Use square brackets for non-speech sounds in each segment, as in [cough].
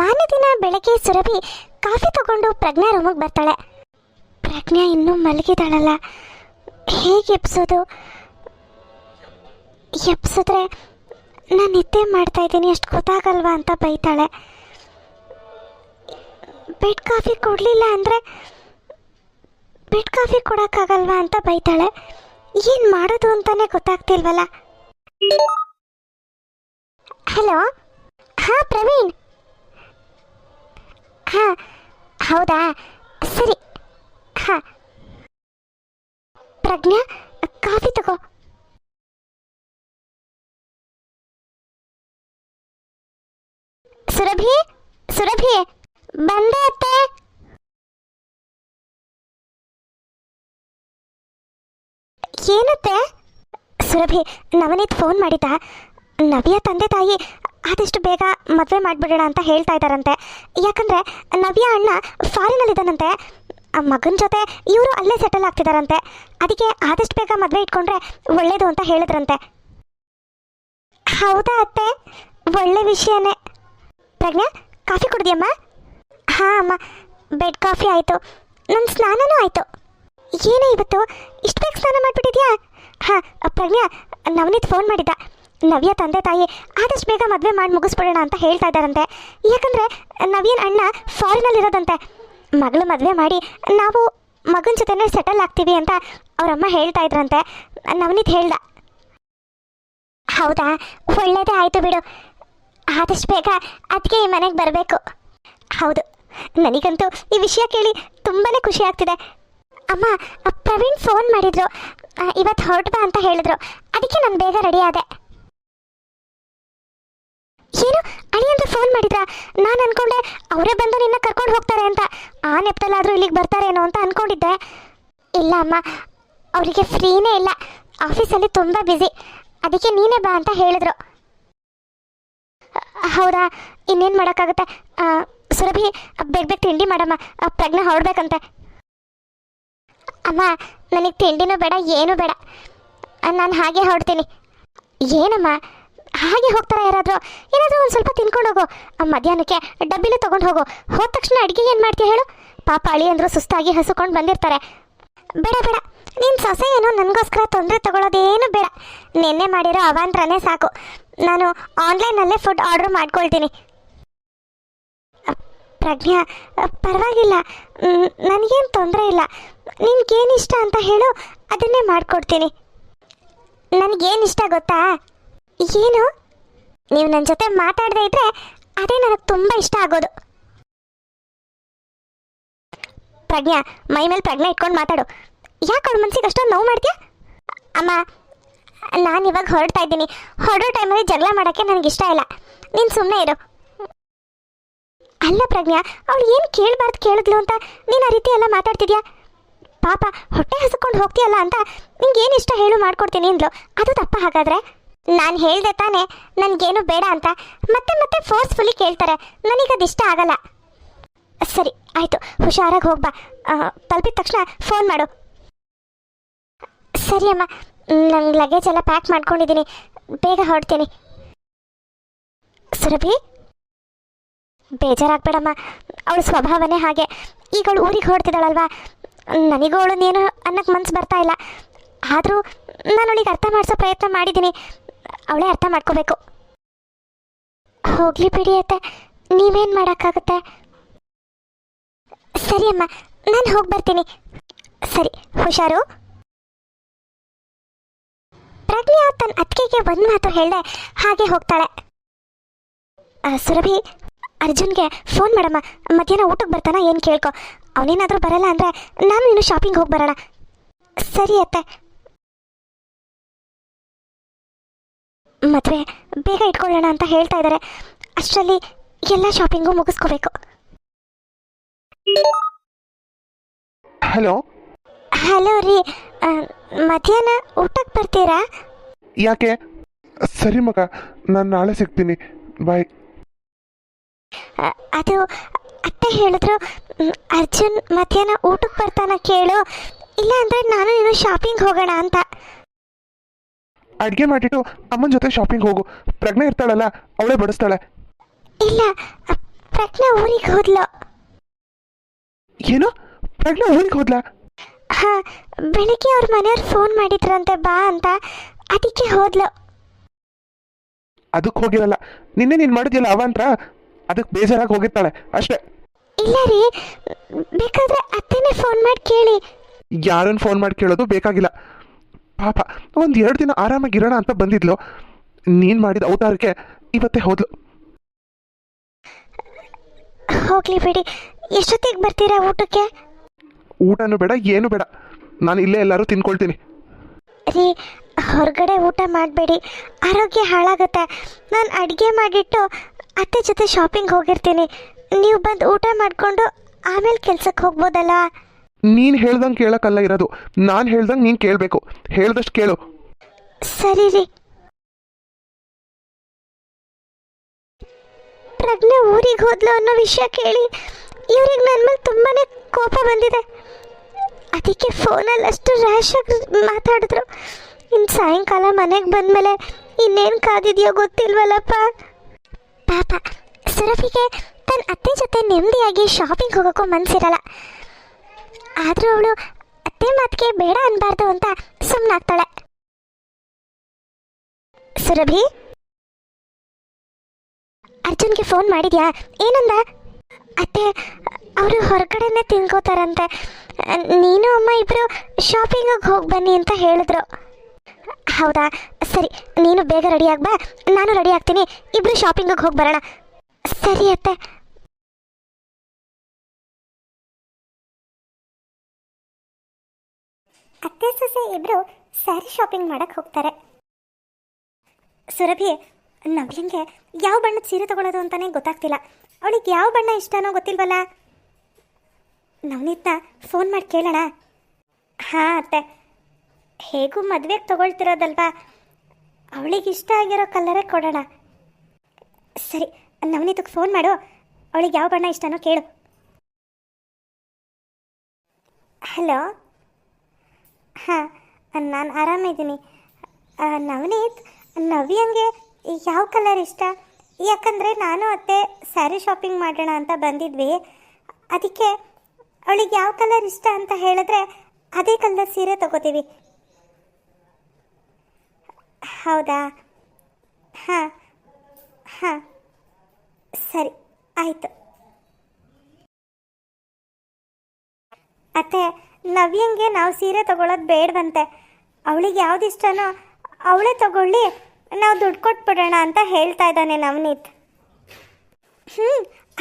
ಮಾರನೇ ದಿನ ಬೆಳಗ್ಗೆ ಸುರಭಿ ಕಾಫಿ ತಗೊಂಡು ಪ್ರಜ್ಞಾ ರೂಮಿಗೆ ಬರ್ತಾಳೆ. ಪ್ರಜ್ಞಾ ಇನ್ನೂ ಮಲಗಿದಾಳಲ್ಲ. ಹೇಗೆ ಎಬ್ಸೋದು? ಎಬ್ಸಿದ್ರೆ ನಾನು ನಿದ್ದೆ ಮಾಡ್ತಾ ಇದ್ದೀನಿ, ಅಷ್ಟು ಗೊತ್ತಾಗಲ್ವಾ ಅಂತ ಬೈತಾಳೆ. ಬೆಡ್ ಕಾಫಿ ಕೊಡಲಿಲ್ಲ ಅಂದರೆ ಬೆಡ್ ಕಾಫಿ ಕೊಡೋಕ್ಕಾಗಲ್ವಾ ಅಂತ ಬೈತಾಳೆ. ಏನು ಮಾಡೋದು ಅಂತಲೇ ಗೊತ್ತಾಗ್ತಿಲ್ವಲ್ಲ? ಹಲೋ? ಹಾಂ, ಪ್ರವೀಣ್. ಹಾಂ, ಹೌದಾ? ಸರಿ. ಹಾಂ. ಪ್ರಜ್ಞಾ, ಕಾಫಿ ತಗೋ. ಸುರಭಿ ಸುರಭಿ, ಬಂದೆ ಅತ್ತೆ. ಏನತ್ತೆ? ಸುರಭಿ, ನವನೀತ್ ಫೋನ್ ಮಾಡಿದ್ದ. ನವಿಯ ತಂದೆ ತಾಯಿ ಆದಷ್ಟು ಬೇಗ ಮದುವೆ ಮಾಡಿಬಿಡೋಣ ಅಂತ ಹೇಳ್ತಾ ಇದ್ದಾರಂತೆ. ಯಾಕಂದರೆ ನವ್ಯ ಅಣ್ಣ ಫಾರಿನಲ್ಲಿದ್ದಾನಂತೆ ಆ ಮಗನ ಜೊತೆ ಇವರು ಅಲ್ಲೇ ಸೆಟಲ್ ಆಗ್ತಿದ್ದಾರಂತೆ ಅದಕ್ಕೆ ಆದಷ್ಟು ಬೇಗ ಮದುವೆ ಇಟ್ಕೊಂಡ್ರೆ ಒಳ್ಳೇದು ಅಂತ ಹೇಳಿದ್ರಂತೆ. ಹೌದಾ ಅತ್ತೆ? ಒಳ್ಳೆ ವಿಷಯನೇ. ಪ್ರಜ್ಞಾ, ಕಾಫಿ ಕುಡ್ದಿಯಮ್ಮ? ಹಾಂ ಅಮ್ಮ, ಬೆಡ್ ಕಾಫಿ ಆಯಿತು. ನನ್ನ ಸ್ನಾನನೂ ಆಯಿತು. ಏನೇ ಇವತ್ತು? ಇಷ್ಟು ಬೇಗ ಸ್ನಾನ ಮಾಡಿಬಿಟ್ಟಿದ್ಯಾ? ಹಾಂ, ಪ್ರಜ್ಞಾ, ನವನೀತ್ ಫೋನ್ ಮಾಡಿದ್ದ. ನವ್ಯ ತಂದೆ ತಾಯಿ ಆದಷ್ಟು ಬೇಗ ಮದುವೆ ಮಾಡಿ ಮುಗಿಸ್ಬಿಡೋಣ ಅಂತ ಹೇಳ್ತಾ ಇದ್ದಾರಂತೆ. ಯಾಕಂದರೆ ನವ್ಯನ ಅಣ್ಣ ಫಾರಿನಲ್ಲಿರೋದಂತೆ ಮಗಳು ಮದುವೆ ಮಾಡಿ ನಾವು ಮಗನ ಜೊತೆನೇ ಸೆಟಲ್ ಆಗ್ತೀವಿ ಅಂತ ಅವರಮ್ಮ ಹೇಳ್ತಾ ಇದ್ರಂತೆ. ನವನೀತ್ ಹೇಳ್ದ. ಹೌದಾ? ಒಳ್ಳೇದೇ ಆಯಿತು ಬಿಡು. ಆದಷ್ಟು ಬೇಗ ಅದಕ್ಕೆ ಈ ಮನೆಗೆ ಬರಬೇಕು. ಹೌದು. ನನಗಂತೂ ಈ ವಿಷಯ ಕೇಳಿ ತುಂಬಾ ಖುಷಿ ಆಗ್ತಿದೆ. ಅಮ್ಮ, ಪ್ರವೀಣ್ ಫೋನ್ ಮಾಡಿದ್ರು. ಇವತ್ತು ಹೊರಟು ಅಂತ ಹೇಳಿದ್ರು. ಅದಕ್ಕೆ ನಾನು ಬೇಗ ರೆಡಿ ಆದೆ. ಏನು? ಅಂತ ಫೋನ್ ಮಾಡಿದ್ರ? ನಾನು ಅನ್ಕೊಂಡೆ ಅವರೇ ಬಂದು ನಿನ್ನ ಕರ್ಕೊಂಡು ಹೋಗ್ತಾರೆ ಅಂತ. ಆ ನೆಪದಲ್ಲಾದರೂ ಇಲ್ಲಿಗೆ ಬರ್ತಾರೇನೋ ಅಂತ ಅನ್ಕೊಂಡಿದ್ದೆ. ಇಲ್ಲ ಅಮ್ಮ, ಅವರಿಗೆ ಫ್ರೀನೇ ಇಲ್ಲ. ಆಫೀಸಲ್ಲಿ ತುಂಬ ಬ್ಯುಸಿ ಅದಕ್ಕೆ ನೀನೇ ಬಾ ಅಂತ ಹೇಳಿದ್ರು. ಹೌದಾ? ಇನ್ನೇನು ಮಾಡೋಕ್ಕಾಗುತ್ತೆ? ಸುರಭಿ, ಬೇಗ ಬೇಗ ತಿಂಡಿ ಮಾಡಮ್ಮ. ಪ್ರಜ್ಞೆ ಹೊರಡ್ಬೇಕಂತೆ. ಅಮ್ಮ, ನನಗೆ ತಿಂಡಿನೂ ಬೇಡ, ಏನೂ ಬೇಡ. ನಾನು ಹಾಗೆ ಹೊರಡ್ತೀನಿ. ಏನಮ್ಮ? ಹಾಗೆ ಹೋಗ್ತಾರೆ ಯಾರಾದರೂ? ಏನಾದರೂ ಒಂದು ಸ್ವಲ್ಪ ತಿನ್ಕೊಂಡು ಹೋಗು. ಮಧ್ಯಾಹ್ನಕ್ಕೆ ಡಬ್ಬಿಲು ತೊಗೊಂಡು ಹೋಗು. ಹೋದ ತಕ್ಷಣ ಅಡುಗೆ ಏನು ಮಾಡ್ತೀಯ ಹೇಳು? ಪಾಪ ಅಳಿ ಅಂದರು ಸುಸ್ತಾಗಿ ಹಸುಕೊಂಡು ಬಂದಿರ್ತಾರೆ. ಬೇಡ ಬೇಡ. ನಿನ್ನ ಸೊಸೆ ಏನು ನನಗೋಸ್ಕರ ತೊಂದರೆ ತಗೊಳ್ಳೋದೇನು ಬೇಡ. ನಿನ್ನೆ ಮಾಡಿರೋ ಅವಾಂತರನೇ ಸಾಕು. ನಾನು ಆನ್ಲೈನಲ್ಲೇ ಫುಡ್ ಆರ್ಡರ್ ಮಾಡ್ಕೊಳ್ತೀನಿ. ಪ್ರಜ್ಞಾ, ಪರವಾಗಿಲ್ಲ. ನನಗೇನು ತೊಂದರೆ ಇಲ್ಲ. ನಿನ್ಗೇನು ಇಷ್ಟ ಅಂತ ಹೇಳು. ಅದನ್ನೇ ಮಾಡಿಕೊಡ್ತೀನಿ. ನನಗೇನು ಇಷ್ಟ ಗೊತ್ತಾ? ಏನು? ನೀವು ನನ್ನ ಜೊತೆ ಮಾತಾಡದೇ ಇದ್ರೆ ಅದೇ ನನಗೆ ತುಂಬ ಇಷ್ಟ ಆಗೋದು. ಪ್ರಜ್ಞಾ, ಮೈ ಮೇಲೆ ಪ್ರಜ್ಞೆ ಇಟ್ಕೊಂಡು ಮಾತಾಡು. ಯಾಕೆ ಅವ್ರ ಮನ್ಸಿಗೆ ಅಷ್ಟೊಂದು ನೋವು ಮಾಡ್ತೀಯಾ? ಅಮ್ಮ, ನಾನು ಇವಾಗ ಹೊರಡ್ತಾ ಇದ್ದೀನಿ. ಹೊರಡೋ ಟೈಮಲ್ಲಿ ಜಗಳ ಮಾಡೋಕ್ಕೆ ನನಗೆ ಇಷ್ಟ ಇಲ್ಲ. ನೀನು ಸುಮ್ಮನೆ ಇರು. ಅಲ್ಲ ಪ್ರಜ್ಞಾ, ಅವಳು ಏನು ಕೇಳಬಾರ್ದು ಕೇಳಿದ್ಲು ಅಂತ ನೀನು ಆ ರೀತಿ ಎಲ್ಲ ಮಾತಾಡ್ತಿದ್ಯಾ? ಪಾಪ, ಹೊಟ್ಟೆ ಹಸ್ಕೊಂಡು ಹೋಗ್ತೀಯಲ್ಲ ಅಂತ ನಿಂಗೆ ಏನು ಇಷ್ಟ ಹೇಳು ಮಾಡ್ಕೊಡ್ತೀನಿ ಅಂದ್ಲು. ಅದು ತಪ್ಪ ಹಾಗಾದ್ರೆ? ನಾನು ಹೇಳ್ದೆ ತಾನೆ, ನನಗೇನು ಬೇಡ ಅಂತ. ಮತ್ತೆ ಮತ್ತೆ ಫೋರ್ಸ್ಫುಲಿ ಕೇಳ್ತಾರೆ. ನನಗದು ಇಷ್ಟ ಆಗಲ್ಲ. ಸರಿ, ಆಯಿತು. ಹುಷಾರಾಗಿ ಹೋಗ್ಬಾ. ತಲುಪಿದ ತಕ್ಷಣ ಫೋನ್ ಮಾಡು. ಸರಿ ಅಮ್ಮ. ನನ್ನ ಲಗೇಜ್ ಎಲ್ಲ ಪ್ಯಾಕ್ ಮಾಡ್ಕೊಂಡಿದ್ದೀನಿ ಬೇಗ ಹೊರಡ್ತೀನಿ. ಸುರಭಿ? ಬೇಜಾರಾಗ್ಬೇಡಮ್ಮ. ಅವಳ ಸ್ವಭಾವನೇ ಹಾಗೆ. ಈಗ ಅವಳು ಊರಿಗೆ ಹೊಡ್ತಿದ್ದಾಳಲ್ವಾ ನನಗೂ ಅವಳನ್ನೇನು ಅನ್ನಕ್ಕೆ ಮನ್ಸು ಬರ್ತಾ ಇಲ್ಲ. ಆದರೂ ನಾನು ಅವಳಿಗೆ ಅರ್ಥ ಮಾಡಿಸೋ ಪ್ರಯತ್ನ ಮಾಡಿದ್ದೀನಿ ಅವಳೇ ಅರ್ಥ ಮಾಡ್ಕೋಬೇಕು. ಹೋಗ್ಲಿ ಬಿಡಿ ಅತ್ತೆ. ನೀವೇನು ಮಾಡೋಕ್ಕಾಗುತ್ತೆ? ಸರಿ ಅಮ್ಮ, ನಾನು ಹೋಗಿ ಬರ್ತೀನಿ. ಸರಿ, ಹುಷಾರು? ಪ್ರಜ್ಞಾ ತನ್ನ ಅತ್ತಿಗೆಗೆ ಒಂದು ಮಾತು ಹೇಳ್ದೆ ಹಾಗೆ ಹೋಗ್ತಾಳೆ. ಸುರಭಿ, ಅರ್ಜುನ್ಗೆ ಫೋನ್ ಮಾಡಮ್ಮ. ಮಧ್ಯಾಹ್ನ ಊಟಕ್ಕೆ ಬರ್ತಾನ ಏನು ಕೇಳ್ಕೊ. ಅವನೇನಾದರೂ ಬರಲ್ಲ ಅಂದರೆ ನಾನು ಇನ್ನು ಶಾಪಿಂಗ್ ಹೋಗಿ ಬರೋಣ. ಸರಿ ಅತ್ತೆ. ಮದುವೆ ಬೇಗ ಇಟ್ಕೊಳ್ಳೋಣ ಅಂತ ಹೇಳ್ತಾ ಇದ್ದಾರೆ. ಅಷ್ಟರಲ್ಲಿ ಎಲ್ಲ ಶಾಪಿಂಗು ಮುಗಿಸ್ಕೋಬೇಕು. ಹಲೋ? ಹಲೋ ರೀ ಆ, ಮಧ್ಯಾಹ್ನ ಊಟಕ್ಕೆ ಬರ್ತೀರಾ? ಯಾಕೆ? ಸರಿ ಮಗ ನಾನು ನಾಳೆ ಸಿಗ್ತೀನಿ. ಬಾಯ್. ಆ, ಅದು ಅತ್ತೆ ಹೇಳಿದ್ರು ಮ್, ಅರ್ಜುನ್ ಮಧ್ಯಾಹ್ನ ಊಟಕ್ಕೆ ಬರ್ತಾನ ಕೇಳು. ಇಲ್ಲ ಅಂದರೆ ನಾನು ನೀನು ಶಾಪಿಂಗ್ ಹೋಗೋಣ ಅಂತ. ಅಡುಗೆ ಮಾಡಿಟ್ಟು ಅಮ್ಮನ ಜೊತೆ ಶಾಪಿಂಗ್ ಹೋಗು. ಪ್ರಜ್ಞೆ ಇರ್ತಾಳಲ್ಲ ಅವಳೇ ಬಡಿಸ್ತಾಳೆ. ಇಲ್ಲ ಪ್ರಜ್ಞಾ ಊರಿಗೆ ಹೋದ್ಲು. ಏನು? ಪ್ರಜ್ಞಾ ಊರಿಗೆ ಹೋದ್ಲಾ? ಹಾ ಬೆಳಿಗ್ಗೆ ಅವ್ರ ಮನೆಯವ್ರು ಫೋನ್ ಮಾಡಿದ್ರಂತೆ ಬಾ ಅಂತ. ಅದಕ್ಕೆ ಹೋದ್ಲು. ಅದಕ್ಕೆ ಹೋಗಿರಲ್ಲ. ನಿನ್ನೆ ನೀನು ಮಾಡಿದ್ಯಲ್ಲ ಅವಾಂತರ? ಅದಕ್ಕೆ ಬೇಜಾರಾಗಿ ಹೋಗಿರ್ತಾಳೆ. ಅಷ್ಟೇ. ಇಲ್ಲ ರೀ ಬೇಕಾದ್ರೆ ಅತ್ತೆನೇ ಫೋನ್ ಮಾಡಿ ಕೇಳಿ. ಯಾರನ್ನು ಫೋನ್ ಮಾಡಿ ಕೇಳೋದು ಬೇಕಾಗಿಲ್ಲ. ಪಾಪ ಒಂದು ಎರಡು ದಿನ ಆರಾಮಾಗಿರೋಣ ಅಂತ ಬಂದಿದ್ಲು. ನೀನು ಮಾಡಿದ ಔತಾರಕ್ಕೆ ಇವತ್ತೇ ಹೋದ್ಲು. ಹೋಗ್ಲಿ ಬಿಡಿ. ಎಷ್ಟೊತ್ತಿಗೆ ಬರ್ತೀರಾ ಊಟಕ್ಕೆ? ಊಟನೂ ಬೇಡ ಏನು ಬೇಡ. ನಾನು ಇಲ್ಲೇ ಎಲ್ಲರೂ ತಿನ್ಕೊಳ್ತೀನಿ. ರೀ ಹೊರಗಡೆ ಊಟ ಮಾಡಬೇಡಿ. ಆರೋಗ್ಯ ಹಾಳಾಗುತ್ತೆ. ನಾನು ಅಡುಗೆ ಮಾಡಿಟ್ಟು ಅತ್ತೆ ಜೊತೆ ಶಾಪಿಂಗ್ ಹೋಗಿರ್ತೀನಿ. ನೀವು ಬಂದು ಊಟ ಮಾಡಿಕೊಂಡು ಆಮೇಲೆ ಕೆಲ್ಸಕ್ಕೆ ಹೋಗ್ಬೋದಲ್ಲ? ನೀನು ಹೇಳ್ದಂಗೆ ಕೇಳೋಕ್ಕಲ್ಲ ಇರೋದು. ನಾನು ಹೇಳ್ದಂಗೆ ನೀನು ಕೇಳಬೇಕು. ಹೇಳ್ದಷ್ಟು ಕೇಳು. ಸರಿ ರೀ. ಪ್ರಜ್ಞೆ ಊರಿಗೆ ಹೋದ್ಲು ಅನ್ನೋ ವಿಷಯ ಕೇಳಿ ಇವ್ರಿಗೆ ನನ್ನ ಮೇಲೆ ತುಂಬಾ ಕೋಪ ಬಂದಿದೆ. ಅದಕ್ಕೆ ಫೋನಲ್ಲಿ ಅಷ್ಟು ರ್ಯಾಶ್ ಆಗಿ ಮಾತಾಡಿದ್ರು. ಇನ್ನು ಸಾಯಂಕಾಲ ಮನೆಗೆ ಬಂದಮೇಲೆ ಇನ್ನೇನು ಕಾದಿದೆಯೋ ಗೊತ್ತಿಲ್ವಲ್ಲಪ್ಪ. ಪಾಪ ಸುರಭಿಗೆ ತನ್ನ ಅತ್ತೆ ಜೊತೆ ನೆಮ್ಮದಿಯಾಗಿ ಶಾಪಿಂಗ್ ಹೋಗೋಕ್ಕೂ ಮನಸ್ಸಿರಲ್ಲ ಆದರೂ ಅವಳು ಅತ್ತೆ ಮಾತಿಗೆ ಬೇಡ ಅನ್ಬಾರ್ದು ಅಂತ ಸುಮ್ಮನಾಗ್ತಾಳೆ ಸುರಭಿ? ಅರ್ಜುನ್ಗೆ ಫೋನ್ ಮಾಡಿದ್ಯಾ? ಏನಂದ? ಅತ್ತೆ, ಅವರು ಹೊರಗಡೆನೆ ತಿನ್ಕೋತಾರಂತೆ. ನೀನು ಅಮ್ಮ ಇಬ್ರು ಶಾಪಿಂಗಿಗೆ ಹೋಗಿ ಬನ್ನಿ ಅಂತ ಹೇಳಿದ್ರು. ಹೌದಾ? ಸರಿ, ನೀನು ಬೇಗ ರೆಡಿ ಆಗ್ಬಾ. ನಾನು ರೆಡಿ ಆಗ್ತೀನಿ. ಇಬ್ರು ಶಾಪಿಂಗಿಗೆ ಹೋಗಿ ಬರೋಣ. ಸರಿ ಅತ್ತೆ. ಅತ್ತೆ ಸೊಸೆ ಇಬ್ರು ಸ್ಯಾರಿ ಶಾಪಿಂಗ್ ಮಾಡಕ್ಕೆ ಹೋಗ್ತಾರೆ. ಸುರಭಿ ನವ್ಯಂಗೆ ಯಾವ ಬಣ್ಣದ ಸೀರೆ ತಗೊಳ್ಳೋದು ಅಂತಾನೆ ಗೊತ್ತಾಗ್ತಿಲ್ಲ. ಅವಳಿಗೆ ಯಾವ ಬಣ್ಣ ಇಷ್ಟನೋ ಗೊತ್ತಿಲ್ವಲ್ಲ? ನವನೀತ್ನ ಫೋನ್ ಮಾಡಿ ಕೇಳೋಣ. ಹಾಂ, ಅತ್ತೆ. ಹೇಗೂ ಮದುವೆಗೆ ತಗೊಳ್ತಿರೋದಲ್ವಾ? ಅವಳಿಗೆ ಇಷ್ಟ ಆಗಿರೋ ಕಲರೇ ಕೊಡೋಣ. ಸರಿ ನವನೀತಕ್ಕೆ ಫೋನ್ ಮಾಡು. ಅವಳಿಗೆ ಯಾವ ಬಣ್ಣ ಇಷ್ಟನೋ ಕೇಳು. ಹಲೋ? ಹಾಂ, ನಾನು ಆರಾಮಿದ್ದೀನಿ ನವನೀತ್ ನವ್ಯಂಗೆ ಯಾವ ಕಲರ್ ಇಷ್ಟ? ಯಾಕಂದರೆ ನಾನು ಅತ್ತೆ ಸ್ಯಾರಿ ಶಾಪಿಂಗ್ ಮಾಡೋಣ ಅಂತ ಬಂದಿದ್ವಿ. ಅದಕ್ಕೆ ಅವಳಿಗೆ ಯಾವ ಕಲರ್ ಇಷ್ಟ ಅಂತ ಹೇಳಿದ್ರೆ ಅದೇ ಕಲರ್ ಸೀರೆ ತಗೋತೀವಿ. ಹೌದಾ? ಹಾಂ ಹಾಂ, ಸರಿ, ಆಯಿತು. ಅತ್ತೆ ನವ್ಯಂಗೆ ನಾವು ಸೀರೆ ತಗೊಳ್ಳೋದು ಬೇಡವಂತೆ. ಅವಳಿಗೆ ಯಾವ್ದು ಇಷ್ಟನೋ ಅವಳೇ ತಗೊಳ್ಳಿ, ನಾವು ದುಡ್ಡು ಕೊಟ್ಬಿಡೋಣ ಅಂತ ಹೇಳ್ತಾ ಇದ್ದಾನೆ ನವನೀತ್. ಹ್ಞೂ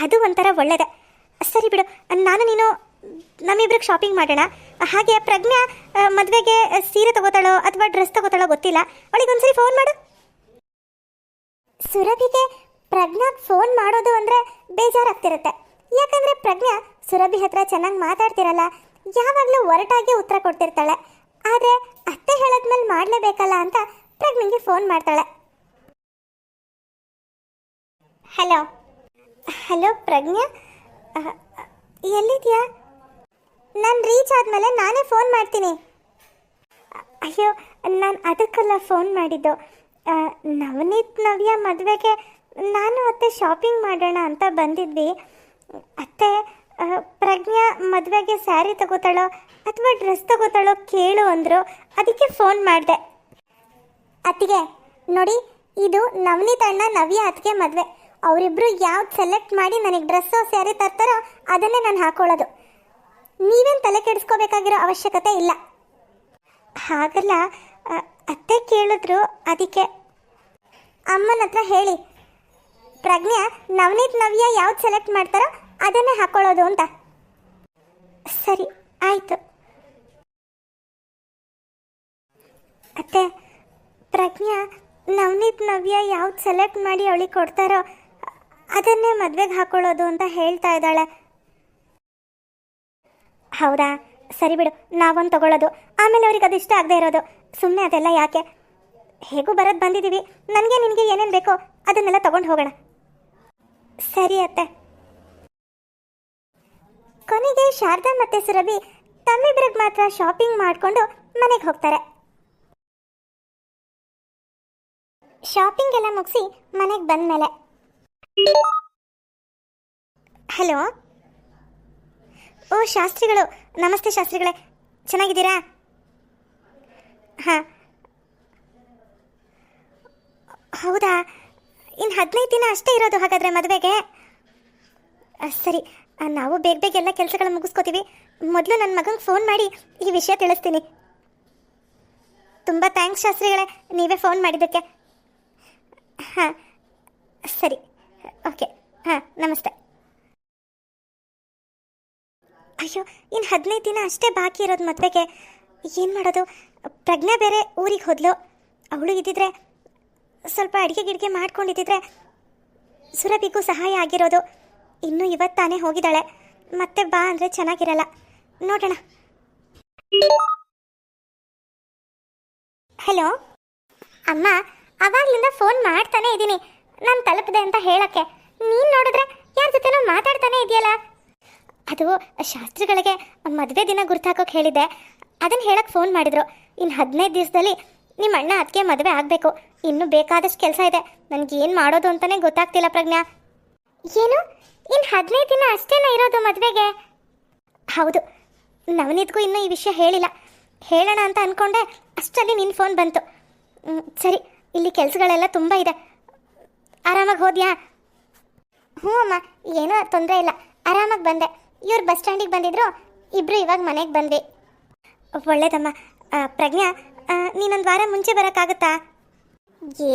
ಅದು ಒಂಥರ ಒಳ್ಳೆಯದೆ ಸರಿ ಬಿಡು, ನಾನು ನೀನು ನಮ್ಮಿಬ್ರಿಗೆ ಶಾಪಿಂಗ್ ಮಾಡೋಣ. ಹಾಗೆ ಪ್ರಜ್ಞಾ ಮದುವೆಗೆ ಸೀರೆ ತಗೋತಾಳೋ ಅಥವಾ ಡ್ರೆಸ್ ತಗೋತಾಳೋ ಗೊತ್ತಿಲ್ಲ. ಅವಳಿಗೆ ಒಂದ್ಸರಿ ಫೋನ್ ಮಾಡು. ಸುರಭಿಗೆ ಪ್ರಜ್ಞಾ ಫೋನ್ ಮಾಡೋದು ಅಂದರೆ ಬೇಜಾರಾಗ್ತಿರುತ್ತೆ. ಯಾಕಂದರೆ ಪ್ರಜ್ಞಾ ಸುರಭಿ ಹತ್ರ ಚೆನ್ನಾಗಿ ಮಾತಾಡ್ತಿರಲ್ಲ ಯಾವಾಗಲೂ ಒರಟಾಗಿ ಉತ್ತರ ಕೊಡ್ತಿರ್ತಾಳೆ. ಆದರೆ ಅತ್ತೆ ಹೇಳದ್ಮೇಲೆ ಮಾಡಲೇಬೇಕಲ್ಲ ಅಂತ ಪ್ರಜ್ಞೆಗೆ ಫೋನ್ ಮಾಡ್ತಾಳೆ. ಹಲೋ? ಹಲೋ ಪ್ರಜ್ಞಾ? ಎಲ್ಲಿದೆಯಾ? ನಾನು ರೀಚ್ ಆದಮೇಲೆ ನಾನೇ ಫೋನ್ ಮಾಡ್ತೀನಿ. ಅಯ್ಯೋ, ನಾನು ಅದಕ್ಕೆಲ್ಲ ಫೋನ್ ಮಾಡಿದ್ದು. ನವನೀತ್, ನವ್ಯ ಮದುವೆಗೆ ನಾನು ಅತ್ತೆ ಶಾಪಿಂಗ್ ಮಾಡೋಣ ಅಂತ ಬಂದಿದ್ವಿ. ಅತ್ತೆ ಪ್ರಜ್ಞಾ ಮದುವೆಗೆ ಸ್ಯಾರಿ ತಗೋತಾಳೋ ಅಥವಾ ಡ್ರೆಸ್ ತಗೋತಾಳೋ ಕೇಳು ಅಂದರು. ಅದಕ್ಕೆ ಫೋನ್ ಮಾಡಿದೆ. ಅತ್ತಿಗೆ, ನೋಡಿ, ಇದು ನವನೀತ್ ಅಣ್ಣ ನವ್ಯ ಅತ್ತಿಗೆ ಮದುವೆ. ಅವರಿಬ್ಬರು ಯಾವ್ದು ಸೆಲೆಕ್ಟ್ ಮಾಡಿ ನನಗೆ ಡ್ರೆಸ್ಸೋ ಸ್ಯಾರಿ ತರ್ತಾರೋ ಅದನ್ನೇ ನಾನು ಹಾಕೊಳ್ಳೋದು. ನೀವೇನು ತಲೆ ಕೆಡಿಸ್ಕೋಬೇಕಾಗಿರೋ ಅವಶ್ಯಕತೆ ಇಲ್ಲ. ಹಾಗಲ್ಲ ಅತ್ತೆ ಕೇಳಿದ್ರು ಅದಕ್ಕೆ. ಅಮ್ಮನ ಹತ್ರ ಹೇಳಿ. ಪ್ರಜ್ಞಾ, ನವನೀತ್ ನವ್ಯ ಯಾವ್ದು ಸೆಲೆಕ್ಟ್ ಮಾಡ್ತಾರೋ ಅದನ್ನೇ ಹಾಕೊಳ್ಳೋದು ಅಂತ. ಸರಿ, ಆಯಿತು. ಅತ್ತೆ, ಪ್ರಜ್ಞಾ, ನವನೀತ್, ನವ್ಯ ಯಾವ್ದು ಸೆಲೆಕ್ಟ್ ಮಾಡಿ ಅವಳಿಗೆ ಕೊಡ್ತಾರೋ ಅದನ್ನೇ ಮದ್ವೆಗೆ ಹಾಕೊಳ್ಳೋದು ಅಂತ ಹೇಳ್ತಾ ಇದ್ದಾಳೆ. ಹೌದಾ? ಸರಿ ಬಿಡು, ನಾವೊಂದು ತಗೊಳ್ಳೋದು. ಆಮೇಲೆ ಅವ್ರಿಗೆ ಅದು ಇಷ್ಟ ಆಗದೆ ಇರೋದು. ಸುಮ್ಮನೆ ಅದೆಲ್ಲ ಯಾಕೆ? ಹೇಗೂ ಬರೋದು ಬಂದಿದ್ದೀವಿ ನನಗೆ ನಿನಗೆ ಏನೇನು ಬೇಕೋ ಅದನ್ನೆಲ್ಲ ತಗೊಂಡು ಹೋಗೋಣ. ಸರಿ ಅತ್ತೆ. ಶಾರದಾ ಮತ್ತೆ ಸುರಭಿ ತಮ್ಮಿಬ್ರಿಗೆ ಮಾತ್ರ ಶಾಪಿಂಗ್ ಮಾಡಿಕೊಂಡು ಮನೆಗೆ ಹೋಗ್ತಾರೆ. ಶಾಪಿಂಗ್ ಎಲ್ಲ ಮುಗಿಸಿ ಮನೆಗೆ ಬಂದಮೇಲೆ. ಹಲೋ? ಓ, ಶಾಸ್ತ್ರಿಗಳು, ನಮಸ್ತೆ ಶಾಸ್ತ್ರಿಗಳೇ. ಚೆನ್ನಾಗಿದ್ದೀರಾ? ಹಾಂ. ಹೌದಾ? ಇನ್ನು ಹದಿನೈದು ದಿನ ಅಷ್ಟೇ ಇರೋದು ಹಾಗಾದರೆ ಮದುವೆಗೆ? ಸರಿ. ನಾವು ಬೇಗ ಬೇಗ ಎಲ್ಲ ಕೆಲಸಗಳನ್ನು ಮುಗಿಸ್ಕೋತೀವಿ. ಮೊದಲು ನನ್ನ ಮಗಂಗೆ ಫೋನ್ ಮಾಡಿ ಈ ವಿಷಯ ತಿಳಿಸ್ತೀನಿ. ತುಂಬ ಥ್ಯಾಂಕ್ಸ್ ಶಾಸ್ತ್ರಿಗಳೇ, ನೀವೇ ಫೋನ್ ಮಾಡಿದ್ದಕ್ಕೆ. ಹಾಂ, ಸರಿ. ಓಕೆ ಹಾಂ, ನಮಸ್ತೆ. ಅಯ್ಯೋ ಇನ್ನು ಹದಿನೈದು ದಿನ ಅಷ್ಟೇ ಬಾಕಿ ಇರೋದು ಮದುವೆಗೆ. ಏನು ಮಾಡೋದು? ಪ್ರಜ್ಞೆ ಬೇರೆ ಊರಿಗೆ ಹೋದ್ಲು. ಅವಳು ಇದ್ದಿದ್ರೆ ಸ್ವಲ್ಪ ಅಡುಗೆ ಗಿಡಿಗೆ ಮಾಡ್ಕೊಂಡಿದ್ದಿದ್ರೆ ಸುರಭಿಗೂ ಸಹಾಯ ಆಗಿರೋದು. ಇನ್ನೂ ಇವತ್ತಾನೇ ಹೋಗಿದ್ದಾಳೆ. ಮತ್ತೆ ಬಾ ಅಂದರೆ ಚೆನ್ನಾಗಿರಲ್ಲ. ನೋಡೋಣ. ಹಲೋ ಅಮ್ಮ, ಅವಾಗ್ಲಿಂದ ಫೋನ್ ಮಾಡ್ತಾನೆ ಇದ್ದೀನಿ. ನಾನು ತಲುಪಿದೆ ಅಂತ ಹೇಳಕ್ಕೆ. ನೀನು ನೋಡಿದ್ರೆ ಯಾರ ಜೊತೆನೋ ಮಾತಾಡ್ತಾನೆ ಇದೆಯಲ್ಲ ಅದು ಶಾಸ್ತ್ರಿಗಳಿಗೆ ಮದುವೆ ದಿನ ಗುರ್ತಾಕೋಕೆ ಹೇಳಿದ್ದೆ. ಅದನ್ನು ಹೇಳಕ್ಕೆ ಫೋನ್ ಮಾಡಿದ್ರು. ಇನ್ನು ಹದಿನೈದು ದಿವಸದಲ್ಲಿ ನಿಮ್ಮ ಅಣ್ಣ ಅದಕ್ಕೆ ಮದುವೆ ಆಗಬೇಕು. ಇನ್ನೂ ಬೇಕಾದಷ್ಟು ಕೆಲಸ ಇದೆ. ನನಗೇನು ಮಾಡೋದು ಅಂತಲೇ ಗೊತ್ತಾಗ್ತಿಲ್ಲ ಪ್ರಜ್ಞಾ. ಏನು? ಇನ್ನು ಹದಿನೈದು ದಿನ ಅಷ್ಟೇನ ಇರೋದು ಮದುವೆಗೆ? ಹೌದು. ನವನೀತ್ಗೂ ಇನ್ನೂ ಈ ವಿಷಯ ಹೇಳಿಲ್ಲ. ಹೇಳೋಣ ಅಂತ ಅಂದ್ಕೊಂಡೆ ಅಷ್ಟರಲ್ಲಿ ನಿನ್ನ ಫೋನ್ ಬಂತು. ಸರಿ. ಇಲ್ಲಿ ಕೆಲಸಗಳೆಲ್ಲ ತುಂಬ ಇದೆ. ಆರಾಮಾಗಿ ಹೋದ್ಯಾ? ಹ್ಞೂ ಅಮ್ಮ, ಏನೂ ತೊಂದರೆ ಇಲ್ಲ. ಆರಾಮಾಗಿ ಬಂದೆ. ಇವ್ರು ಬಸ್ ಸ್ಟ್ಯಾಂಡಿಗೆ ಬಂದಿದ್ರು. ಇಬ್ಬರು ಇವಾಗ ಮನೆಗೆ ಬಂದ್ವಿ. ಒಳ್ಳೇದಮ್ಮ. ಪ್ರಜ್ಞಾ ನೀನೊಂದು ವಾರ ಮುಂಚೆ ಬರೋಕ್ಕಾಗುತ್ತಾ?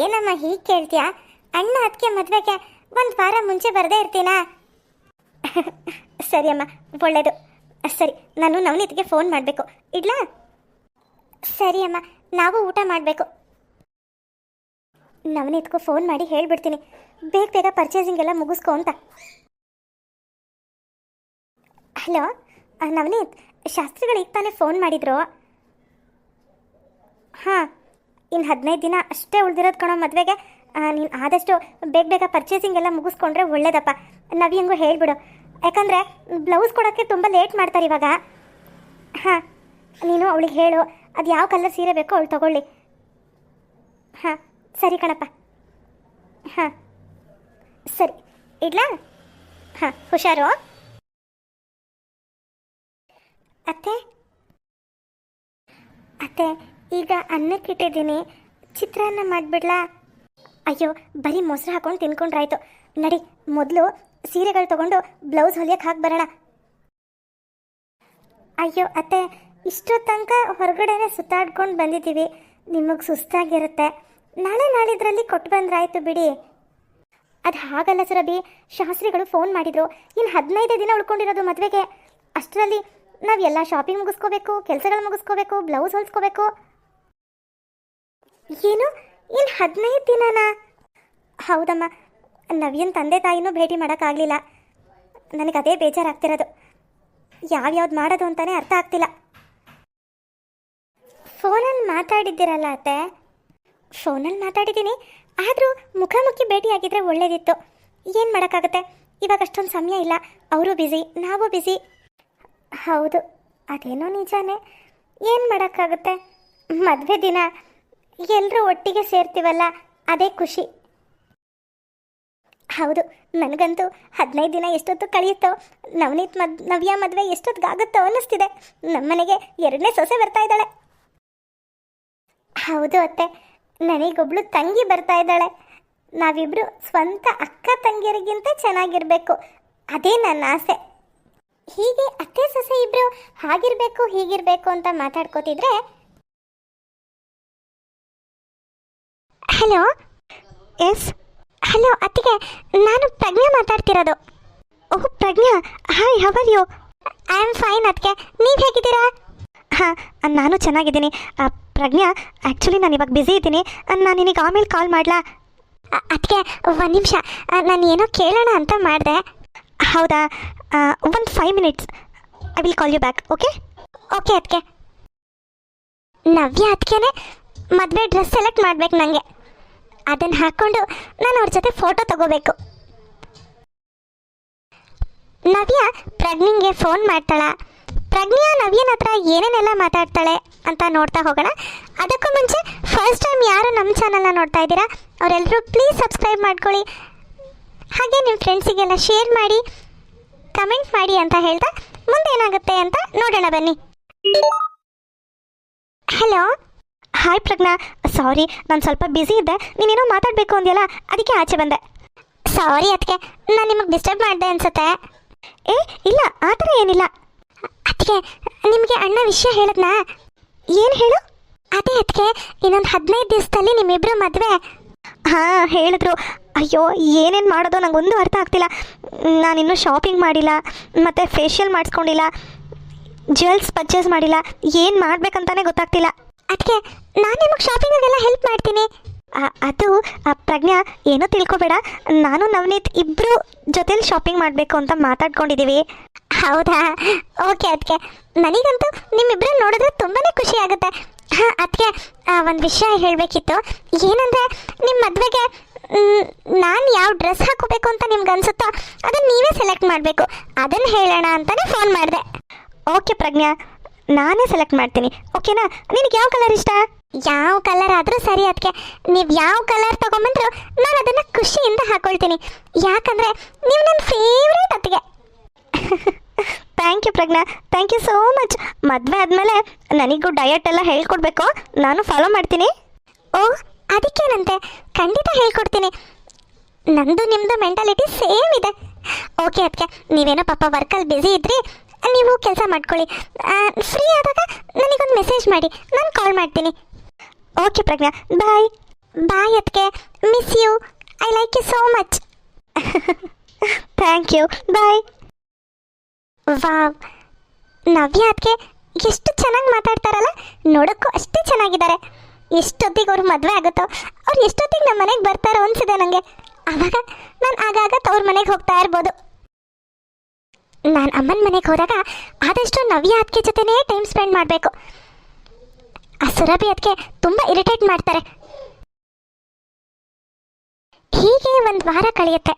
ಏನಮ್ಮ ಹೀಗೆ ಕೇಳ್ತೀಯಾ? ಅಣ್ಣ ಅದಕ್ಕೆ ಮದುವೆಗೆ ಒಂದು ವಾರ ಮುಂಚೆ ಬರದೇ ಇರ್ತೀನಾ? [laughs] ಸರಿ ಅಮ್ಮ, ಒಳ್ಳೇದು. ಸರಿ, ನಾನು ನವನೀತ್ಗೆ ಫೋನ್ ಮಾಡಬೇಕು. ಇಡ್ಲಾ? ಸರಿ ಅಮ್ಮ, ನಾವು ಊಟ ಮಾಡಬೇಕು. ನವನೀತ್ಗೂ ಫೋನ್ ಮಾಡಿ ಹೇಳ್ಬಿಡ್ತೀನಿ. ಬೇಗ ಬೇಗ ಪರ್ಚೇಸಿಂಗ್ ಎಲ್ಲ ಮುಗಿಸ್ಕೊ ಅಂತ. ಹಲೋ ನವನೀತ್, ಶಾಸ್ತ್ರಿಗಳು ಈಗ ತಾನೇ ಫೋನ್ ಮಾಡಿದ್ರು. ಹಾಂ ಇನ್ನು ಹದಿನೈದು ದಿನ ಅಷ್ಟೇ ಉಳಿದಿರೋದು ಕಣೋ ಮದುವೆಗೆ. ನೀನು ಆದಷ್ಟು ಬೇಗ ಬೇಗ ಪರ್ಚೇಸಿಂಗ್ ಎಲ್ಲ ಮುಗಿಸ್ಕೊಂಡ್ರೆ ಒಳ್ಳೇದಪ್ಪ. ನವಿಯಂಗೂ ಹೇಳ್ಬಿಡು. ಯಾಕಂದರೆ ಬ್ಲೌಸ್ ಕೊಡೋಕ್ಕೆ ತುಂಬ ಲೇಟ್ ಮಾಡ್ತಾರೆ ಇವಾಗ. ಹಾಂ, ನೀನು ಅವಳಿಗೆ ಹೇಳು, ಅದು ಯಾವ ಕಲರ್ ಸೀರೆ ಬೇಕೋ ಅವಳು ತಗೊಳ್ಳಿ. ಹಾಂ, ಸರಿ ಕಣಪ್ಪ. ಹಾಂ, ಸರಿ. ಇಡ್ಲಾ? ಹಾಂ, ಹುಷಾರು. ಅತ್ತೆ? ಅತ್ತೆ, ಈಗ ಅನ್ನಕ್ಕಿಟ್ಟಿದ್ದೀನಿ ಚಿತ್ರಾನ್ನ ಮಾಡಿಬಿಡ್ಲಾ? ಅಯ್ಯೋ, ಬರೀ ಮೊಸರು ಹಾಕೊಂಡು ತಿನ್ಕೊಂಡ್ರಾಯ್ತು. ನಡಿ, ಮೊದಲು ಸೀರೆಗಳು ತಗೊಂಡು ಬ್ಲೌಸ್ ಹೊಲಿಯಕ್ಕೆ ಹಾಕಿ ಬರೋಣ. ಅಯ್ಯೋ, ಅತ್ತೆ ಇಷ್ಟೋ ತನಕ ಹೊರಗಡೆನೆ ಸುತ್ತಾಡ್ಕೊಂಡು ಬಂದಿದ್ದೀವಿ. ನಿಮಗೆ ಸುಸ್ತಾಗಿರುತ್ತೆ. ನಾಳೆ ನಾಳಿದ್ರಲ್ಲಿ ಕೊಟ್ಟು ಬಂದ್ರಾಯ್ತು ಬಿಡಿ. ಅದು ಹಾಗಲ್ಲ ಸುರಭಿ. ಶಾಸ್ತ್ರಿಗಳು ಫೋನ್ ಮಾಡಿದರು. ಇನ್ನು ಹದಿನೈದೇ ದಿನ ಉಳ್ಕೊಂಡಿರೋದು ಮದುವೆಗೆ. ಅಷ್ಟರಲ್ಲಿ ನಾವು ಎಲ್ಲ ಶಾಪಿಂಗ್ ಮುಗಿಸ್ಕೋಬೇಕು, ಕೆಲಸಗಳು ಮುಗಿಸ್ಕೋಬೇಕು, ಬ್ಲೌಸ್ ಹೊಲಿಸ್ಕೋಬೇಕು. ಏನು? ಇನ್ನು ಹದಿನೈದು ದಿನನಾ? ಹೌದಮ್ಮ. ನವ್ಯನ್ ತಂದೆ ತಾಯಿನೂ ಭೇಟಿ ಮಾಡೋಕ್ಕಾಗಲಿಲ್ಲ. ನನಗೆ ಅದೇ ಬೇಜಾರಾಗ್ತಿರೋದು. ಯಾವ್ಯಾವ್ದು ಮಾಡೋದು ಅಂತಾನೆ ಅರ್ಥ ಆಗ್ತಿಲ್ಲ. ಫೋನಲ್ಲಿ ಮಾತಾಡಿದ್ದೀರಲ್ಲ ಅತ್ತೆ? ಫೋನಲ್ಲಿ ಮಾತಾಡಿದ್ದೀನಿ. ಆದರೂ ಮುಖಾಮುಖಿ ಭೇಟಿಯಾಗಿದ್ರೆ ಒಳ್ಳೇದಿತ್ತು. ಏನು ಮಾಡೋಕ್ಕಾಗುತ್ತೆ? ಇವಾಗ ಅಷ್ಟೊಂದು ಸಮಯ ಇಲ್ಲ. ಅವರು ಬ್ಯುಸಿ, ನಾವು ಬ್ಯುಸಿ. ಹೌದು, ಅದೇನೋ ನಿಜಾನೇ. ಏನು ಮಾಡೋಕ್ಕಾಗುತ್ತೆ? ಮದುವೆ ದಿನ. ಎಲ್ಲರೂ ಒಟ್ಟಿಗೆ ಸೇರ್ತೀವಲ್ಲ, ಅದೇ ಖುಷಿ. ಹೌದು, ನನಗಂತೂ ಹದಿನೈದು ದಿನ ಎಷ್ಟೊತ್ತು ಕಳೆಯುತ್ತೋ, ನವನೀತ್ ಮದ್, ನವ್ಯ ಮದುವೆ ಎಷ್ಟೊತ್ತಿಗಾಗುತ್ತೋ ಅನ್ನಿಸ್ತಿದೆ. ನಮ್ಮನೆಗೆ ಎರಡನೇ ಸೊಸೆ ಬರ್ತಾ ಇದ್ದಾಳೆ. ಹೌದು ಅತ್ತೆ, ನನಗೊಬ್ಳು ತಂಗಿ ಬರ್ತಾ ಇದ್ದಾಳೆ. ನಾವಿಬ್ರು ಸ್ವಂತ ಅಕ್ಕ ತಂಗಿಯರಿಗಿಂತ ಚೆನ್ನಾಗಿರಬೇಕು. ಅದೇ ನನ್ನ ಆಸೆ. ಹೀಗೆ ಅತ್ತೆ ಸೊಸೆ ಇಬ್ರು ಹಾಗಿರಬೇಕು, ಹೀಗಿರಬೇಕು ಅಂತ ಮಾತಾಡ್ಕೋತಿದ್ರೆ? ಹಲೋ ಎಸ್ ಹಲೋ, ಅತ್ತಿಗೆ, ನಾನು ಪ್ರಜ್ಞಾ ಮಾತಾಡ್ತಿರೋದು. ಓಹ್ Prajna, hi how are you I am ಅದಕ್ಕೆ ನೀವು ಹೇಗಿದ್ದೀರಾ? ಹಾಂ, ನಾನು ಚೆನ್ನಾಗಿದ್ದೀನಿ. ಪ್ರಜ್ಞಾ ಆ್ಯಕ್ಚುಲಿ ನಾನು ಇವಾಗ ಬ್ಯುಸಿ ಇದ್ದೀನಿ. ನಾನು ನಿನಗೆ ಆಮೇಲೆ ಕಾಲ್ ಮಾಡಲಾ? ಅದಕ್ಕೆ ಒಂದು ನಿಮಿಷ. ನಾನು ಏನೋ ಕೇಳೋಣ ಅಂತ ಮಾಡಿದೆ. ಹೌದಾ? ಒಂದು five minutes I will call you back okay okay ಅದಕ್ಕೆ ನವ್ಯ ಅದಕ್ಕೆ ಮದುವೆ ಡ್ರೆಸ್ ಸೆಲೆಕ್ಟ್ ಮಾಡ್ಬೇಕು ನನಗೆ ಅದನ್ನು ಹಾಕ್ಕೊಂಡು ನಾನು ಅವ್ರ ಜೊತೆ ಫೋಟೋ ತಗೋಬೇಕು. ನವ್ಯ ಪ್ರಜ್ಞೆಗೆ ಫೋನ್ ಮಾಡ್ತಾಳ. ಪ್ರಜ್ಞಾ ನವ್ಯನ ಹತ್ರ ಏನೇನೆಲ್ಲ ಮಾತಾಡ್ತಾಳೆ ಅಂತ ನೋಡ್ತಾ ಹೋಗೋಣ. ಅದಕ್ಕೂ ಮುಂಚೆ ಫಸ್ಟ್ ಟೈಮ್ ಯಾರು ನಮ್ಮ ಚಾನಲ್ನ ನೋಡ್ತಾ ಇದ್ದೀರಾ ಅವರೆಲ್ಲರೂ ಪ್ಲೀಸ್ ಸಬ್ಸ್ಕ್ರೈಬ್ ಮಾಡ್ಕೊಳ್ಳಿ. ಹಾಗೆ ನಿಮ್ಮ ಫ್ರೆಂಡ್ಸಿಗೆಲ್ಲ ಶೇರ್ ಮಾಡಿ ಕಮೆಂಟ್ ಮಾಡಿ ಅಂತ ಹೇಳ್ತಾ ಮುಂದೆ ಏನಾಗುತ್ತೆ ಅಂತ ನೋಡೋಣ ಬನ್ನಿ. ಹಲೋ ಹಾಯ್ ಪ್ರಜ್ಞಾ ಸಾರಿ, ನಾನು ಸ್ವಲ್ಪ ಬ್ಯುಸಿ ಇದ್ದೆ, ನೀನೇನೋ ಮಾತಾಡಬೇಕು ಅಂದ್ಯಲ್ಲ, ಅದಕ್ಕೆ ಆಚೆ ಬಂದೆ. ಸಾರಿ ಅದಕ್ಕೆ ನಾನು ನಿಮಗೆ ಡಿಸ್ಟರ್ಬ್ ಮಾಡಿದೆ ಅನ್ಸುತ್ತೆ. ಏ, ಇಲ್ಲ, ಆ ಥರ ಏನಿಲ್ಲ. ಅದಕ್ಕೆ ನಿಮಗೆ ಅಣ್ಣ ವಿಷಯ ಹೇಳದ್ನಾ? ಏನು ಹೇಳು? ಅದೇ ಅದಕ್ಕೆ ಇನ್ನೊಂದು ಹದಿನೈದು ದಿವಸದಲ್ಲಿ ನಿಮ್ಮಿಬ್ಬರು ಮದುವೆ. ಹಾಂ, ಹೇಳಿದ್ರು. ಅಯ್ಯೋ, ಏನೇನು ಮಾಡೋದು ನಂಗೊಂದು ಅರ್ಥ ಆಗ್ತಿಲ್ಲ. ನಾನಿನ್ನೂ ಶಾಪಿಂಗ್ ಮಾಡಿಲ್ಲ, ಮತ್ತು ಫೇಶಿಯಲ್ ಮಾಡಿಸ್ಕೊಂಡಿಲ್ಲ ಜ್ಯುವೆಲ್ಸ್ ಪರ್ಚೇಸ್ ಮಾಡಿಲ್ಲ, ಏನು ಮಾಡಬೇಕಂತಾನೆ ಗೊತ್ತಾಗ್ತಿಲ್ಲ. ಅದಕ್ಕೆ ನಾನು ನಿಮಗೆ ಶಾಪಿಂಗಿಗೆಲ್ಲ ಹೆಲ್ಪ್ ಮಾಡ್ತೀನಿ. ಅದು ಪ್ರಜ್ಞಾ, ಏನೂ ತಿಳ್ಕೊಬೇಡ. ನಾನು ನವನೀತ್ ಇಬ್ಬರು ಜೊತೆಲಿ ಶಾಪಿಂಗ್ ಮಾಡಬೇಕು ಅಂತ ಮಾತಾಡ್ಕೊಂಡಿದ್ದೀವಿ ಹೌದಾ? ಓಕೆ ಅದಕ್ಕೆ ನನಗಂತೂ ನಿಮ್ಮಿಬ್ಬರು ನೋಡಿದ್ರೆ ತುಂಬಾ ಖುಷಿ ಆಗುತ್ತೆ. ಹಾಂ ಅದಕ್ಕೆ ಒಂದು ವಿಷಯ ಹೇಳಬೇಕಿತ್ತು. ಏನಂದರೆ ನಿಮ್ಮ ಮದುವೆಗೆ ನಾನು ಯಾವ ಡ್ರೆಸ್ ಹಾಕೋಬೇಕು ಅಂತ ನಿಮ್ಗೆ ಅನ್ಸುತ್ತೋ ಅದನ್ನು ನೀವೇ ಸೆಲೆಕ್ಟ್ ಮಾಡಬೇಕು. ಅದನ್ನು ಹೇಳೋಣ ಅಂತಲೇ ಫೋನ್ ಮಾಡಿದೆ. ಓಕೆ, ಪ್ರಜ್ಞಾ. ನಾನೇ ಸೆಲೆಕ್ಟ್ ಮಾಡ್ತೀನಿ. ಓಕೆನಾ ನಿನಗೆ ಯಾವ ಕಲರ್ ಇಷ್ಟ? ಯಾವ ಕಲರ್ ಆದರೂ ಸರಿ ಅದಕ್ಕೆ ನೀವು ಯಾವ ಕಲರ್ ತೊಗೊಂಬಂದ್ರು ನಾನು ಅದನ್ನು ಖುಷಿಯಿಂದ ಹಾಕೊಳ್ತೀನಿ. ಯಾಕಂದರೆ ನೀವು ನನ್ನ ಫೇವ್ರೇಟ್ ಅತ್ತಿಗೆ. [laughs] Thank you Prajna. Thank you so much ಮದುವೆ ಆದಮೇಲೆ ನನಗೂ ಡಯಟ್ ಎಲ್ಲ ಹೇಳ್ಕೊಡ್ಬೇಕು. ನಾನು ಫಾಲೋ ಮಾಡ್ತೀನಿ. ಓ ಅದಕ್ಕೇನಂತೆ? ಖಂಡಿತ ಹೇಳ್ಕೊಡ್ತೀನಿ. ನಂದು ನಿಮ್ಮದು ಮೆಂಟಾಲಿಟಿ ಸೇಮ್ ಇದೆ. ಓಕೆ ಅದಕ್ಕೆ ನೀವೇನೋ ಪಾಪ ವರ್ಕಲ್ಲಿ ಬ್ಯುಸಿ ಇದ್ರಿ. ನೀವು ಕೆಲಸ ಮಾಡ್ಕೊಳ್ಳಿ. ಫ್ರೀ ಆದಾಗ ನನಗೊಂದು ಮೆಸೇಜ್ ಮಾಡಿ. ನಾನು ಕಾಲ್ ಮಾಡ್ತೀನಿ. ಓಕೆ ಪ್ರಜ್ಞಾ. ಬಾಯ್ ಬಾಯ್ ಅದಕ್ಕೆ miss you I like you so much thank you bye wow Navya ಅದಕ್ಕೆ ಎಷ್ಟು ಚೆನ್ನಾಗಿ ಮಾತಾಡ್ತಾರಲ್ಲ? ನೋಡೋಕ್ಕೂ ಅಷ್ಟೇ ಚೆನ್ನಾಗಿದ್ದಾರೆ. ಎಷ್ಟೊತ್ತಿಗೆ ಅವ್ರ ಮದುವೆ ಆಗುತ್ತೋ, ಅವ್ರು ಎಷ್ಟೊತ್ತಿಗೆ ನಮ್ಮ ಮನೆಗೆ ಬರ್ತಾರೋ ಅನ್ಸಿದೆ ನನಗೆ ಆವಾಗ ನಾನು ಆಗಾಗ ತವ್ರ ಮನೆಗೆ ಹೋಗ್ತಾ ಇರ್ಬೋದು. ನಾನು ಅಮ್ಮನ ಮನೆಗೆ ಹೋದಾಗ ಆದಷ್ಟು ನವ್ಯ ಅದಕ್ಕೆ ಜೊತೆನೇ ಟೈಮ್ ಸ್ಪೆಂಡ್ ಮಾಡಬೇಕು. ಆ ಸುರಭಿ ಅದಕ್ಕೆ ತುಂಬ ಇರಿಟೇಟ್ ಮಾಡ್ತಾರೆ. ಹೀಗೆ ಒಂದು ವಾರ ಕಳೆಯುತ್ತೆ.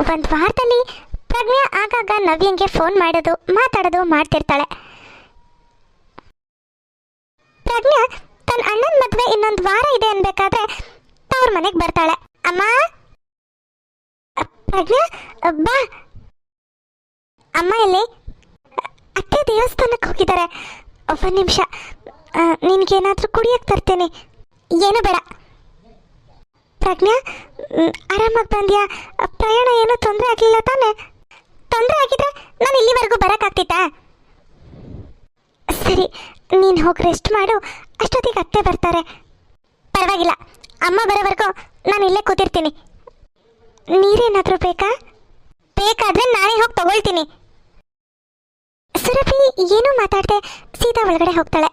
ಒಂದು ವಾರದಲ್ಲಿ ಪ್ರಜ್ಞಾ ಆಗಾಗ ನವ್ಯಂಗೆ ಫೋನ್ ಮಾಡೋದು, ಮಾತಾಡೋದು ಮಾಡ್ತಿರ್ತಾಳೆ. ಪ್ರಜ್ಞಾ ತನ್ನ ಅಣ್ಣನ ಮದುವೆ ಇನ್ನೊಂದು ವಾರ ಇದೆ ಅನ್ಬೇಕಾದ್ರೆ ತವ್ರ ಮನೆಗೆ ಬರ್ತಾಳೆ. ಅಮ್ಮ? ಪ್ರಜ್ಞಾ, ಬಾ. ಅಮ್ಮ ಎಲ್ಲಿ? ಅತ್ತೆ ದೇವಸ್ಥಾನಕ್ಕೆ ಹೋಗಿದ್ದಾರೆ. ಒಂದು ನಿಮಿಷ. ನಿನಗೇನಾದರೂ ಕುಡಿಯಕ್ಕೆ ತರ್ತೇನೆ. ಏನು ಬೇಡ. ಪ್ರಜ್ಞಾ ಆರಾಮಾಗಿ ಬಂದ್ಯಾ? ಪ್ರಯಾಣ ಏನೂ ತೊಂದರೆ ಆಗಲಿಲ್ಲ ತಾನೇ? ತೊಂದರೆ ಆಗಿದ್ರೆ ನಾನು ಇಲ್ಲಿವರೆಗೂ ಬರೋಕ್ಕಾಗ್ತಿತ್ತಾ? ಸರಿ, ನೀನು ಹೋಗಿ ರೆಸ್ಟ್ ಮಾಡು. ಅಷ್ಟೊತ್ತಿಗೆ ಅತ್ತೆ ಬರ್ತಾರೆ. ಪರವಾಗಿಲ್ಲ. ಅಮ್ಮ ಬರೋವರೆಗೂ ನಾನು ಇಲ್ಲೇ ಕೂತಿರ್ತೀನಿ. ನೀರೇನಾದರೂ ಬೇಕಾ? ಬೇಕಾದ್ರೆ ನಾನೇ ಹೋಗಿ ತಗೊಳ್ತೀನಿ. ಸುರಭಿ ಏನೂ ಮಾತಾಡದೆ ಸೀದಾ ಒಳಗಡೆ ಹೋಗ್ತಾಳೆ.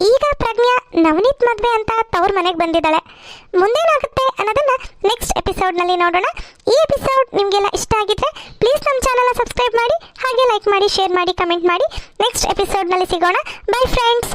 ಈಗ ಪ್ರಜ್ಞಾ ನವನೀತ್ ಮದ್ವೆ ಅಂತ ತವ್ರ ಮನೆಗೆ ಬಂದಿದ್ದಾಳೆ. ಮುಂದೇನಾಗುತ್ತೆ ಅನ್ನೋದನ್ನ ನೆಕ್ಸ್ಟ್ ಎಪಿಸೋಡ್ನಲ್ಲಿ ನೋಡೋಣ. ಈ ಎಪಿಸೋಡ್ ನಿಮಗೆಲ್ಲ ಇಷ್ಟ ಆಗಿದ್ರೆ ಪ್ಲೀಸ್ ನಮ್ಮ ಚಾನಲ್ನ ಸಬ್ಸ್ಕ್ರೈಬ್ ಮಾಡಿ, ಹಾಗೆ ಲೈಕ್ ಮಾಡಿ ಶೇರ್ ಮಾಡಿ ಕಮೆಂಟ್ ಮಾಡಿ. ನೆಕ್ಸ್ಟ್ ಎಪಿಸೋಡ್ನಲ್ಲಿ ಸಿಗೋಣ. By friends